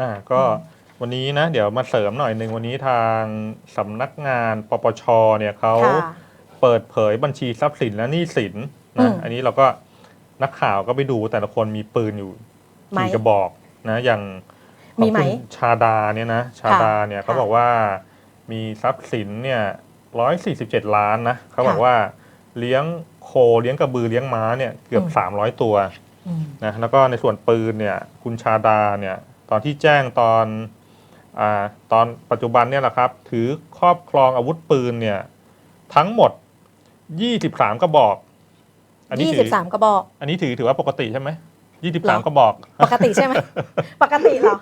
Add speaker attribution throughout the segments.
Speaker 1: อ่าก็วันนี้นะ เดี๋ยวมาเสริมหน่อยหนึ่งวันนี้ทางสำนักงานปปชเนี่ยเขา
Speaker 2: ค่ะ
Speaker 1: เปิดเผยบัญชีทรัพย์สินและหนี้สิน
Speaker 2: อื
Speaker 1: นะ
Speaker 2: ม
Speaker 1: อันนี้เราก็นักข่าวก็ไปดูแต่ละคนมีปืนอยู่
Speaker 2: ไหม
Speaker 1: กี่กระบอกนะอย่างข
Speaker 2: มี
Speaker 1: อง
Speaker 2: ไหม
Speaker 1: คุณชาดาเนี่ยนะชาดาเนี่ยเขา
Speaker 2: ค่ะ
Speaker 1: บอกว่ามีทรัพย์สินเนี่ยร้อยสี่สิบเจ็ดล้านนะเขาบอก
Speaker 2: ค่ะ
Speaker 1: ว่าเลี้ยงโคเลี้ยงกระบือเลี้ยงม้าเนี่ยเกือบ
Speaker 2: อืม
Speaker 1: สามร้อยตัว
Speaker 2: อืม
Speaker 1: นะแล้วก็ในส่วนปืนเนี่ยคุณชาดาเนี่ยต อนที่แจ้งตอนอาตอนปัจจุบันเนี่ยแหละครับ ถือครอบครองอาวุธปืนเนี่ยทั้งหมด 23 กระบอก อันนี้
Speaker 2: ยี่
Speaker 1: ถื
Speaker 2: สิบสามกระบอก
Speaker 1: อันนี้ถือถือว่าปกติใช่ไหม
Speaker 2: หรอ
Speaker 1: 23กระบอก
Speaker 2: ปกติใช่ไหมปกติเหรอ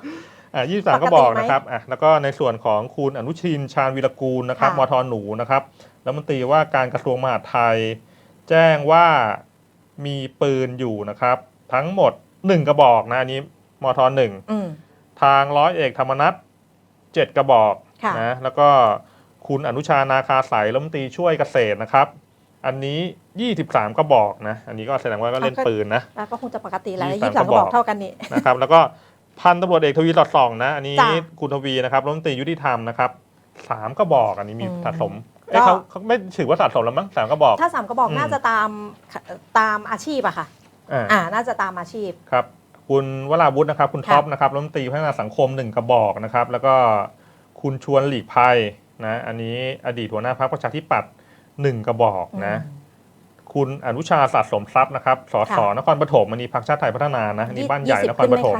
Speaker 1: อ่า
Speaker 2: ป
Speaker 1: 23
Speaker 2: ก
Speaker 1: ก
Speaker 2: ติ
Speaker 1: ระบอก
Speaker 2: ไหม
Speaker 1: นะครับอะแล้วก็ในส่วนของคุณอนุชินชาญวีรกูลนะครับ
Speaker 2: ค่ะ
Speaker 1: มทหนูนะครับรัฐมนตรีว่าการกระทรวงมหาดไทย แจ้งว่ามีปืนอยู่นะครับ ทั้งหมด1กระบอกนะอันนี้ มทหนึ่ง
Speaker 2: อืม
Speaker 1: ทางร้อยเอกธรรมนัฐเจ็ดกระบอก
Speaker 2: ค่ะ
Speaker 1: นะแล้วก็คุณอนุชานาคาสายรัฐมนตรีช่วยเกษตรนะครับ อันนี้ 23 กระบอกนะ อันนี้ก็แสดงว่าก็เล่นปืนนะ
Speaker 2: แล้วก็คงจะปกติแล้ว
Speaker 1: ยี่
Speaker 2: ยี่
Speaker 1: สิ
Speaker 2: สิ
Speaker 1: บบสา
Speaker 2: สามม
Speaker 1: ก
Speaker 2: ก
Speaker 1: ระ
Speaker 2: ระ
Speaker 1: บบอ
Speaker 2: อกกเท่ากันนี่
Speaker 1: นะครับ แล้วก็พันตำรวจเอกทวีสอดส่องนะ อันนี้
Speaker 2: จ้ะ
Speaker 1: คุณทวีนะครับรัฐมนตรียุติธรรมนะครับสามกระบอกอันนี้มี
Speaker 2: อืม
Speaker 1: สะสมเอ้ย
Speaker 2: ก็
Speaker 1: เขาเขาไม่ถือว่าสะสมแล้วมั้งสามกระบอก
Speaker 2: ถ้าสามกระบอก
Speaker 1: อืม
Speaker 2: น่าจะตามตามอาชีพอะค่ะ
Speaker 1: อ่า
Speaker 2: อ่าน่าจะตามอาชีพ
Speaker 1: ครับ คุณวราวุฒินะครับ คุณ
Speaker 2: ค่ะ
Speaker 1: ท็อปนะครับรัฐมนตรีพัฒนาสังคมหนึ่งกระบอกนะครับ แล้วก็คุณชวนหลีกภัยนะอันนี้อดีตหัวหน้าพรรคประชาธิปัตย์หนึ่งกระบอกนะ
Speaker 2: อืม
Speaker 1: คุณอนุชาสะสมทรัพย์นะครับสส
Speaker 2: ค่ะ
Speaker 1: นครปฐมอันนี้พรรคชาติไทยพัฒนานะอันนี้
Speaker 2: ยี่
Speaker 1: บ้านใหญ่
Speaker 2: ยี่สิบ
Speaker 1: นครปฐม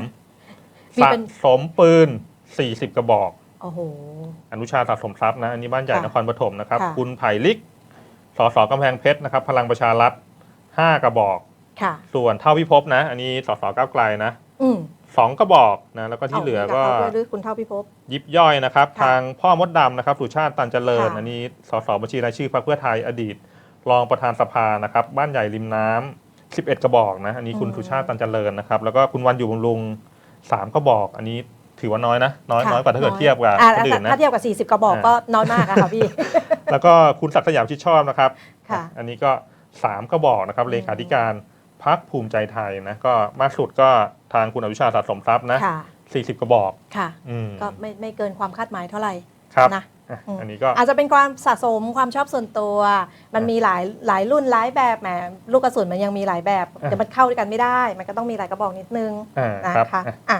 Speaker 2: ขึ้นไหมคะมี
Speaker 1: สะ
Speaker 2: เป็น
Speaker 1: สมปืน40กระบอก
Speaker 2: โอ้โห
Speaker 1: อนุชาสะสมทรัพย์นะอันนี้บ้านใหญ่
Speaker 2: ค่ะ
Speaker 1: นครปฐมนะครับ
Speaker 2: ค่ะ
Speaker 1: คุณไผ่ลิกสสกำแพงเพชรนะครับ พลังประชารัฐ5กระบอก
Speaker 2: ค่ะ
Speaker 1: ส่วนเท่าพิภพนะ อันนี้สสก้าวไกลนะ
Speaker 2: อืม
Speaker 1: สองกระบอกนะแล้วก็ที่เหลือก็า
Speaker 2: มีบเขาด้วยหรือคุณเท่าพิภพ
Speaker 1: ยิบย่อยนะครับ
Speaker 2: ค่ะ
Speaker 1: ทางพ่อมดดำนะครับสุชาติตันเจริญ
Speaker 2: ค่ะ
Speaker 1: อันนี้สสบัญชีรายชื่อพรรคเพื่อไทยอดีต รองประธานสภานะครับ บ้านใหญ่ริมน้ำ11 กระบอกนะอันนี้คุณสุชาติตันเจริญนะครับ แล้วก็คุณวันอยู่บำรุงสามกระบอก อันนี้ถือว่าน้อยนะน้อย
Speaker 2: ค่ะ
Speaker 1: น้อยกว่าถ้าเกิด
Speaker 2: น้อย
Speaker 1: เทียบกับ
Speaker 2: อ่า
Speaker 1: คนอื่นนะ
Speaker 2: ถ้าเทียบกับ 40 กระบอก
Speaker 1: อ่า
Speaker 2: ก็น้อยมากอะค่ะพี่
Speaker 1: แล้วก็คุณศักดิ์สยามชิดชอบนะครับ
Speaker 2: ค่ะ
Speaker 1: อันนี้ก็สามกระบอกนะครับ
Speaker 2: อืม
Speaker 1: เลขาธิการ พักภูมิใจไทยนะก็มากสุดก็ทางคุณอนุชาสะสมทรัพย์นะ
Speaker 2: ค่ะ
Speaker 1: 40กระบอก
Speaker 2: ค่ะ
Speaker 1: อืม
Speaker 2: ก็ไม่ไม่เกินความคาดหมายเท่าไหร่
Speaker 1: ครับ
Speaker 2: นะ
Speaker 1: อะ
Speaker 2: อืม
Speaker 1: อันนี้ก็
Speaker 2: อาจจะเป็นความสะสมความชอบส่วนตัว มันมีหลายหลายรุ่นหลายแบบแหมลูกกระสุนมันยังมีหลายแบบ
Speaker 1: อะ
Speaker 2: เดี๋ยวมันเข้าด้วยกันไม่ได้ มันก็ต้องมีหลายกระบอกนิดนึง
Speaker 1: อ่า
Speaker 2: นะครับคะ
Speaker 1: อะ
Speaker 2: อะ